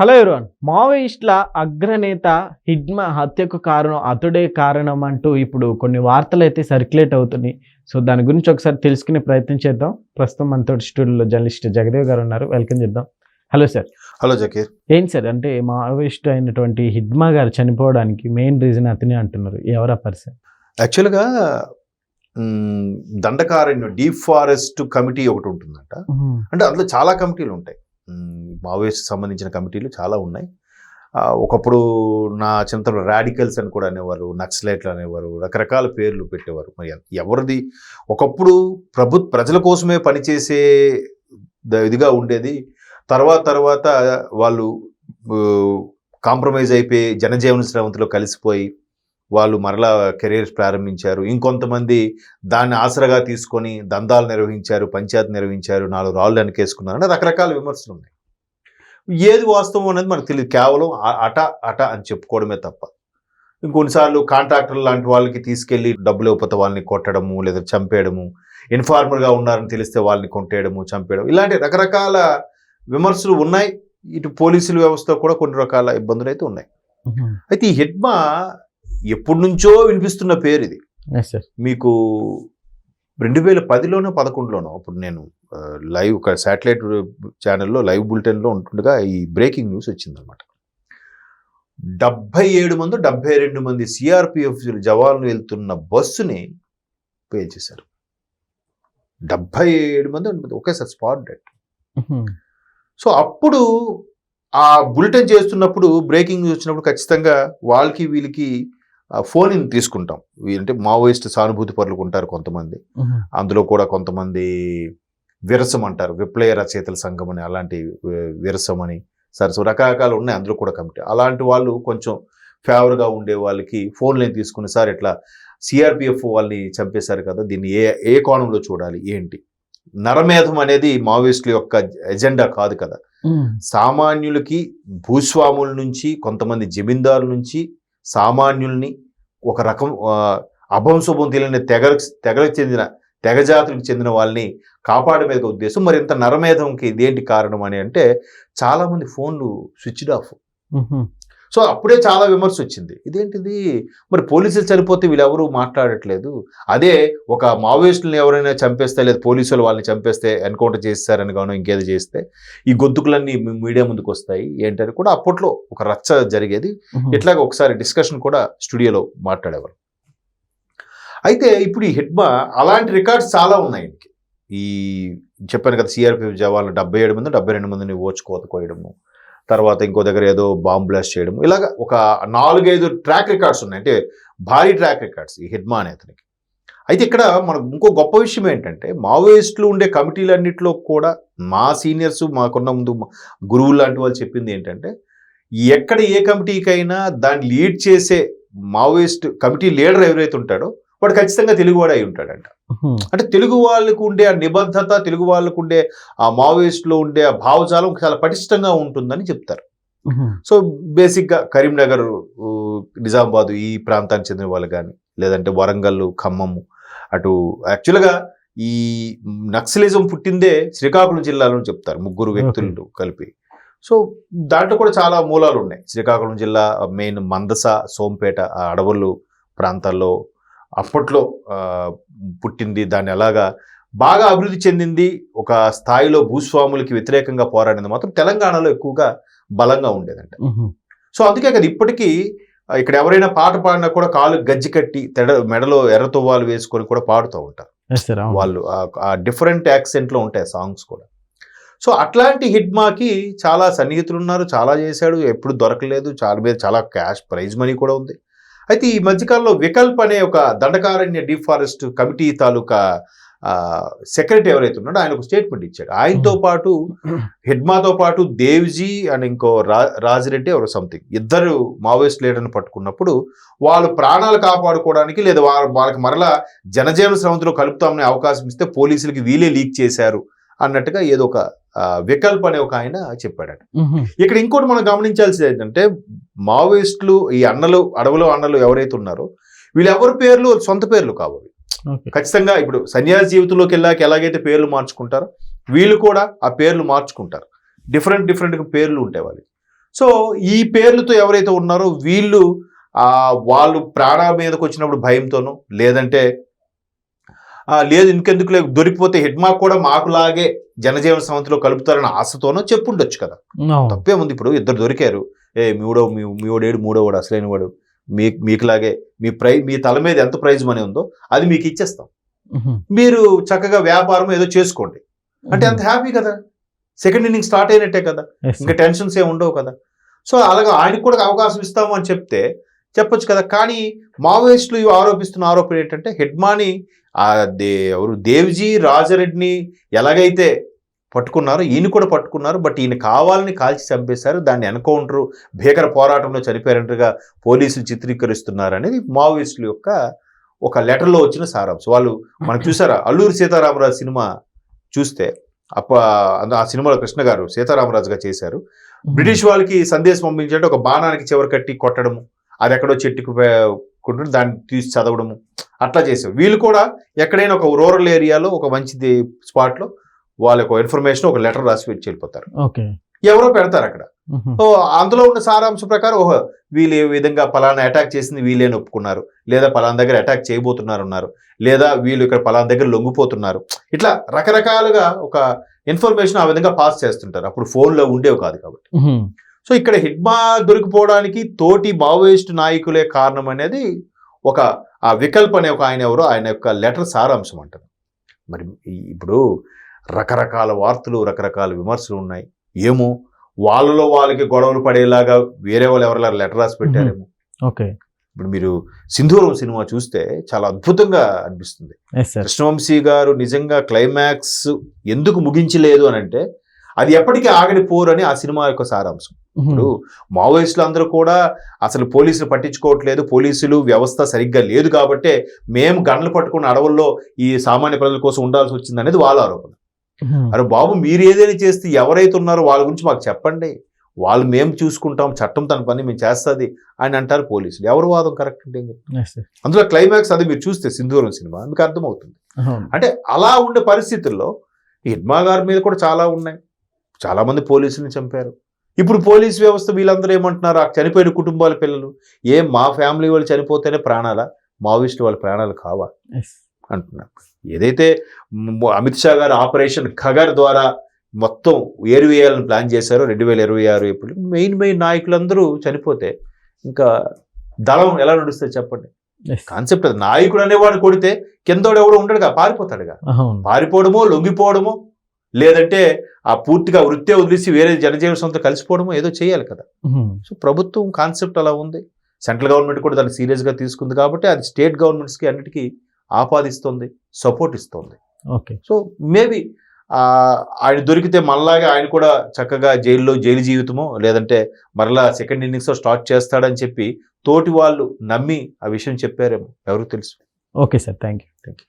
Hello everyone మావోయిస్టుల అగ్రనేత హిడ్మా హత్యకు కారణం అతడే కారణం అంటూ ఇప్పుడు కొన్ని వార్తలు అయితే సర్క్యులేట్ అవుతున్నాయి. సో దాని గురించి ఒకసారి తెలుసుకునే ప్రయత్నం చేద్దాం. ప్రస్తుతం మనతో స్టూడియోలో జర్నలిస్ట్ జగదేవ్ గారు ఉన్నారు. వెల్కమ్ చేద్దాం. Hello sir. హలో జకీర్. ఏంటి సార్ అంటే మావోయిస్ట్ అయినటువంటి హిడ్మా గారు చనిపోవడానికి మెయిన్ రీజన్ అతనే అంటున్నారు. ఎవరా పర్సన్? యాక్చువల్గా దండకారణ్యం డీప్ ఫారెస్ట్ కమిటీ ఒకటి ఉంటుందంట. అంటే అందులో చాలా కమిటీలు ఉంటాయి. మావోయిస్ట్ సంబంధించిన కమిటీలు చాలా ఉన్నాయి. ఒకప్పుడు నా చింతలో రాడికల్స్ అని కూడా అనేవారు నక్సలైట్లు అనేవారు రకరకాల పేర్లు పెట్టేవారు. మరి ఎవరిది? ఒకప్పుడు ప్రభు ప్రజల కోసమే పనిచేసే ఇదిగా ఉండేది. తర్వాత తర్వాత వాళ్ళు కాంప్రమైజ్ అయిపోయి జనజీవన స్రవంతిలో కలిసిపోయి వాళ్ళు మరలా కెరీర్స్ ప్రారంభించారు. ఇంకొంతమంది దాన్ని ఆసరగా తీసుకొని దందాలు నిర్వహించారు పంచాయతీ నిర్వహించారు నాలుగు రాళ్ళు వెనకేసుకున్నారు అంటే రకరకాల విమర్శలు ఉన్నాయి. ఏది వాస్తవం అనేది మనకు తెలియదు కేవలం అట అట అని చెప్పుకోవడమే తప్ప. ఇంకొన్నిసార్లు కాంట్రాక్టర్ లాంటి వాళ్ళకి తీసుకెళ్ళి డబ్బులు ఇవ్వకపోతే వాళ్ళని కొట్టడము లేదా చంపేయడము ఇన్ఫార్మర్గా ఉన్నారని తెలిస్తే వాళ్ళని కొట్టేయడము చంపేయడం ఇలాంటి రకరకాల విమర్శలు ఉన్నాయి. ఇటు పోలీసుల వ్యవస్థ కూడా కొన్ని రకాల ఇబ్బందులు అయితే ఉన్నాయి. అయితే ఈ హిడ్మా ఎప్పటి నుంచో వినిపిస్తున్న పేరు ఇది మీకు రెండు వేల పదిలోనో పదకొండులోనో అప్పుడు నేను లైవ్ ఒక శాటిలైట్ ఛానల్లో లైవ్ బులెటిన్లో ఉంటుండగా ఈ బ్రేకింగ్ న్యూస్ వచ్చిందనమాట డెబ్బై ఏడు మంది డెబ్బై రెండు మంది సిఆర్పిఎఫ్ జవాన్లు వెళ్తున్న బస్సుని పే చేశారు. డెబ్బై ఏడు మంది ఒకేసారి స్పాట్ డెడ్ సో అప్పుడు ఆ బులెటిన్ చేస్తున్నప్పుడు బ్రేకింగ్ న్యూస్ వచ్చినప్పుడు ఖచ్చితంగా వాళ్ళకి వీళ్ళకి ఫోన్ ఇన్ తీసుకుంటాం. అంటే మావోయిస్ట్ సానుభూతి పరులకు ఉంటారు కొంతమంది. అందులో కూడా కొంతమంది విరసం అంటారు. విప్లవ రచయితల సంఘం అని అలాంటి విరసం అని సరే సో రకరకాలు ఉన్నాయి అందులో కూడా కమిటీ. అలాంటి వాళ్ళు కొంచెం ఫేవర్గా ఉండే వాళ్ళకి ఫోన్ లైన్ తీసుకుని సార్ ఇట్లా సిఆర్పిఎఫ్ వాళ్ళని చంపేశారు కదా దీన్ని ఏ ఏ కోణంలో చూడాలి? ఏంటి? నరమేధం అనేది మావోయిస్టుల యొక్క ఎజెండా కాదు కదా. సామాన్యులకి భూస్వాముల నుంచి కొంతమంది జమీందారుల నుంచి సామాన్యుల్ని ఒక రకం ఆ, అభం శుభం తెలియని తెగ తెగలకు చెందిన తెగజాతులకు చెందిన వాళ్ళని కాపాడమే ఉద్దేశం. మరి ఇంత నరమేధంకి ఇదేంటి కారణం అని అంటే చాలామంది ఫోన్లు స్విచ్డ్ ఆఫ్. సో అప్పుడే చాలా విమర్శ వచ్చింది ఇదేంటిది? మరి పోలీసులు చనిపోతే వీళ్ళెవరూ మాట్లాడట్లేదు. అదే ఒక మావోయిస్టులను ఎవరైనా చంపేస్తే లేదా పోలీసులు వాళ్ళని చంపేస్తే ఎన్కౌంటర్ చేస్తారని గాను ఇంకేదో చేస్తే ఈ గొంతుకులన్నీ మీడియా ముందుకు వస్తాయి ఏంటని కూడా అప్పట్లో ఒక రచ్చ జరిగేది. ఇట్లాగ ఒకసారి డిస్కషన్ కూడా స్టూడియోలో మాట్లాడేవారు అయితే ఇప్పుడు ఈ హిడ్మా అలాంటి రికార్డ్స్ చాలా ఉన్నాయి. ఈ చెప్పాను కదా సిఆర్పిఎఫ్ జవాన్లు డెబ్బై ఏడు మంది డెబ్బై రెండు మందిని ఓచుకోత కోయడము తర్వాత ఇంకో దగ్గర ఏదో బాంబ్ బ్లాస్ట్ చేయడం. ఇలాగ ఒక నాలుగైదు ట్రాక్ రికార్డ్స్ ఉన్నాయి. అంటే భారీ ట్రాక్ రికార్డ్స్ ఈ హిడ్మా అనే అతనికి. అయితే ఇక్కడ మనకు ఇంకో గొప్ప విషయం ఏంటంటే మావోయిస్టులు ఉండే కమిటీలన్నింటిలో కూడా మా సీనియర్స్ మాకున్న ముందు గురువు గురువులు లాంటి వాళ్ళు చెప్పింది ఏంటంటే ఎక్కడ ఏ కమిటీకైనా దాన్ని లీడ్ చేసే మావోయిస్ట్ కమిటీ లీడర్ ఎవరైతే ఉంటాడో వాడు ఖచ్చితంగా తెలుగువాడు అయి ఉంటాడంట. అంటే తెలుగు వాళ్ళకు ఉండే ఆ నిబద్ధత తెలుగు వాళ్ళకు ఉండే ఆ మావోయిస్ట్లో ఉండే ఆ భావజాలం చాలా పటిష్టంగా ఉంటుందని చెప్తారు. సో బేసిక్గా కరీంనగర్ నిజామాబాద్ ఈ ప్రాంతానికి చెందిన వాళ్ళు కానీ లేదంటే వరంగల్ ఖమ్మము అటు యాక్చువల్గా ఈ నక్సలిజం పుట్టిందే శ్రీకాకుళం జిల్లాలో చెప్తారు ముగ్గురు వ్యక్తులు కలిపి. సో దాంట్లో కూడా చాలా మూలాలు ఉన్నాయి. శ్రీకాకుళం జిల్లా మెయిన్ మందస సోంపేట అడవులు ప్రాంతాల్లో అప్పట్లో పుట్టింది దాన్ని ఎలాగా బాగా అభివృద్ధి చెందింది ఒక స్థాయిలో భూస్వాములకి వ్యతిరేకంగా పోరాడింది మాత్రం తెలంగాణలో ఎక్కువగా బలంగా ఉండేదంట. సో అందుకే కదా ఇప్పటికీ ఇక్కడ ఎవరైనా పాట పాడినా కూడా కాలు గజ్జి కట్టి తెడ మెడలో ఎర్ర తువ్వాలు వేసుకొని కూడా పాడుతూ ఉంటారు. వాళ్ళు ఆ- ఆ డిఫరెంట్ యాక్సెంట్లో ఉంటాయి సాంగ్స్ కూడా. సో అట్లాంటి హిడ్మాకి చాలా సన్నిహితులు ఉన్నారు చాలా చేశాడు ఎప్పుడు దొరకలేదు చాలా మీద చాలా క్యాష్ ప్రైజ్ మనీ కూడా ఉంది. అయితే ఈ మధ్యకాలంలో వికల్ప్ అనే ఒక దండకారణ్య డిఫారెస్ట్ కమిటీ తాలూకా సెక్రటరీ ఎవరైతే ఉన్నాడో ఆయన ఒక స్టేట్మెంట్ ఇచ్చాడు. ఆయనతో పాటు హిడ్మాతో పాటు దేవ్జీ అండ్ ఇంకో రా రాజిరెడ్డి ఎవరు సంథింగ్ ఇద్దరు మావోయిస్ట్ లీడర్ని పట్టుకున్నప్పుడు వాళ్ళు ప్రాణాలు కాపాడుకోవడానికి లేదా వాళ్ళ వాళ్ళకి మరలా జనజీవన స్రవంతిలో కలుపుతామనే అవకాశం ఇస్తే పోలీసులకి వీలే లీక్ చేశారు అన్నట్టుగా ఏదో ఒక వికల్ప్ అనే ఒక ఆయన చెప్పాడట. ఇక్కడ ఇంకోటి మనం గమనించాల్సింది ఏంటంటే మావోయిస్టులు ఈ అన్నలు అడవులో అన్నలు ఎవరైతే ఉన్నారో వీళ్ళెవరి పేర్లు? సొంత పేర్లు కావాలి ఖచ్చితంగా ఇప్పుడు సన్యాసి జీవితంలోకి వెళ్ళాక ఎలాగైతే పేర్లు మార్చుకుంటారో వీళ్ళు కూడా ఆ పేర్లు మార్చుకుంటారు. డిఫరెంట్ డిఫరెంట్ పేర్లు ఉంటాయి సో ఈ పేర్లతో ఎవరైతే ఉన్నారో వీళ్ళు ఆ వాళ్ళు ప్రాణ మీదకి వచ్చినప్పుడు భయంతోనూ లేదంటే లేదు ఇంకెందుకు లేదు దొరికిపోతే హిడ్మాక్ కూడా మాకులాగే జనజీవన సమితిలో కలుపుతారని ఆశతోనో చెప్పుండొచ్చు కదా. అవును. తప్పేముంది ఇప్పుడు ఇద్దరు దొరికారు ఏ మీడో మీ మీడేడు మూడో వాడు అసలైన వాడు. మీ మీకులాగే మీ ప్రై మీ తల మీద ఎంత ప్రైజ్ మనీ ఉందో అది మీకు ఇచ్చేస్తాం. మీరు చక్కగా వ్యాపారం ఏదో చేసుకోండి. అంటే అంత హ్యాపీ కదా. సెకండ్ ఇన్నింగ్ స్టార్ట్ అయినట్టే కదా. ఇంకా. టెన్షన్స్ ఏమి ఉండవు కదా. సో అలాగే ఆయనకు కూడా అవకాశం ఇస్తాము అని చెప్తే చెప్పొచ్చు కదా. కానీ మావోయిస్టులు ఇవి ఆరోపిస్తున్న ఆరోపణ ఏంటంటే హెడ్మాని ఎవరు దేవ్జీ రాజరెడ్డిని ఎలాగైతే పట్టుకున్నారు. ఈయన కూడా పట్టుకున్నారు. బట్ ఈయన కావాలని కాల్చి చంపేశారు. దాన్ని ఎన్కౌంటర్ భీకర పోరాటంలో చనిపోయినట్టుగా పోలీసులు చిత్రీకరిస్తున్నారు అనేది మావోయిస్టుల యొక్క ఒక లెటర్లో వచ్చిన సారాంశం. వాళ్ళు మనం చూసారా? అల్లూరి సీతారామరాజు సినిమా చూస్తే అప్ప ఆ సినిమాలో కృష్ణ గారు సీతారామరాజుగా చేశారు. బ్రిటిష్ వాళ్ళకి సందేశం పంపించంటే ఒక బాణానికి చివరి కట్టి కొట్టడము అది ఎక్కడో చెట్టుకు దాన్ని తీసి చదవడము అట్లా చేసారు వీళ్ళు కూడా ఎక్కడైనా ఒక రూరల్ ఏరియాలో ఒక మంచిది స్పాట్లో వాళ్ళకు ఇన్ఫర్మేషన్ ఒక లెటర్ రాసి పెట్టి వెళ్ళిపోతారు ఎవరో పెడతారు అక్కడ. అందులో ఉన్న సారాంశం ప్రకారం ఓహో వీళ్ళు ఏ విధంగా పలానా అటాక్ చేసింది వీళ్ళేని ఒప్పుకున్నారు. లేదా పలానా దగ్గర అటాక్ చేయబోతున్నారు అన్నారు. లేదా వీళ్ళు ఇక్కడ పలానా దగ్గర లొంగిపోతున్నారు. ఇట్లా రకరకాలుగా ఒక ఇన్ఫర్మేషన్ ఆ విధంగా పాస్ చేస్తుంటారు. అప్పుడు ఫోన్లో ఉండేవి కాదు కాబట్టి. సో ఇక్కడ హిడ్మా దొరికిపోవడానికి తోటి మావోయిస్ట్ నాయకులే కారణం అనేది ఒక ఆ వికల్ప్ అనే ఒక ఆయన ఎవరో ఆయన యొక్క లెటర్ సారాంశం అంటారు. మరి ఇప్పుడు రకరకాల వార్తలు రకరకాల విమర్శలు ఉన్నాయి. ఏమో వాళ్ళలో వాళ్ళకి గొడవలు పడేలాగా వేరే వాళ్ళు ఎవరైనా లెటర్ రాసి పెట్టారేమో. ఓకే. ఇప్పుడు మీరు సింధూరం సినిమా చూస్తే చాలా అద్భుతంగా అనిపిస్తుంది. కృష్ణవంశీ గారు నిజంగా క్లైమాక్స్ ఎందుకు ముగించలేదు అని అంటే అది ఎప్పటికీ ఆగని పోరు అని ఆ సినిమా యొక్క సారాంశం. ఇప్పుడు మావోయిస్టులు అందరూ కూడా అసలు పోలీసులు పట్టించుకోవట్లేదు పోలీసులు వ్యవస్థ సరిగ్గా లేదు కాబట్టే మేము గన్లు పట్టుకున్న అడవుల్లో ఈ సామాన్య ప్రజల కోసం ఉండాల్సి వచ్చింది అనేది వాళ్ళ ఆరోపణ. అరే బాబు మీరు ఏదైనా చేస్తే ఎవరైతే ఉన్నారో వాళ్ళ గురించి మాకు చెప్పండి. వాళ్ళు మేము చూసుకుంటాం చట్టం తన పని మేము చేస్తుంది అని అంటారు పోలీసులు. ఎవరు వాదం కరెక్ట్ అంటే? అందులో క్లైమాక్స్ అది మీరు చూస్తే సింధూరం సినిమా మీకు అర్థమవుతుంది. అంటే అలా ఉండే పరిస్థితుల్లో హిడ్మా గారి మీద కూడా చాలా ఉన్నాయి. చాలా మంది పోలీసుల్ని చంపారు. ఇప్పుడు పోలీస్ వ్యవస్థ వీళ్ళందరూ ఏమంటున్నారు? ఆ చనిపోయిన కుటుంబాల పిల్లలు. ఏం మా ఫ్యామిలీ వాళ్ళు చనిపోతేనే ప్రాణాలా? మావోయిస్టు వాళ్ళ ప్రాణాలు కావా? అంటున్నారు. ఏదైతే అమిత్ షా గారు ఆపరేషన్ ఖగర్ ద్వారా మొత్తం ఏరువేయాలని ప్లాన్ చేశారో రెండు వేల ఇరవై ఆరు ఇప్పుడు మెయిన్ మెయిన్ నాయకులందరూ చనిపోతే ఇంకా దళం ఎలా నడుస్తుంది చెప్పండి? కాన్సెప్ట్ అది. నాయకుడు అనేవాడు కొడితే కిందోడు ఎవడు ఉండడుగా పారిపోతాడుగా. పారిపోవడమో లొంగిపోవడమో లేదంటే ఆ పూర్తిగా వృత్తే వదిలేసి వేరే జనజీవన సంస్థ కలిసిపోవడమో ఏదో చేయాలి కదా. సో ప్రభుత్వం కాన్సెప్ట్ అలా ఉంది. సెంట్రల్ గవర్నమెంట్ కూడా దాన్ని సీరియస్గా తీసుకుంది కాబట్టి అది స్టేట్ గవర్నమెంట్స్కి అన్నిటికీ ఆపాదిస్తుంది సపోర్ట్ ఇస్తుంది. ఓకే. సో మేబీ ఆయన దొరికితే మళ్ళాగా ఆయన కూడా చక్కగా జైల్లో జైలు జీవితమో లేదంటే మరలా సెకండ్ ఇన్నింగ్స్లో స్టార్ట్ చేస్తాడని చెప్పి తోటి వాళ్ళు నమ్మి ఆ విషయం చెప్పారేమో. ఎవరికి తెలుసు? Okay sir thank you thank you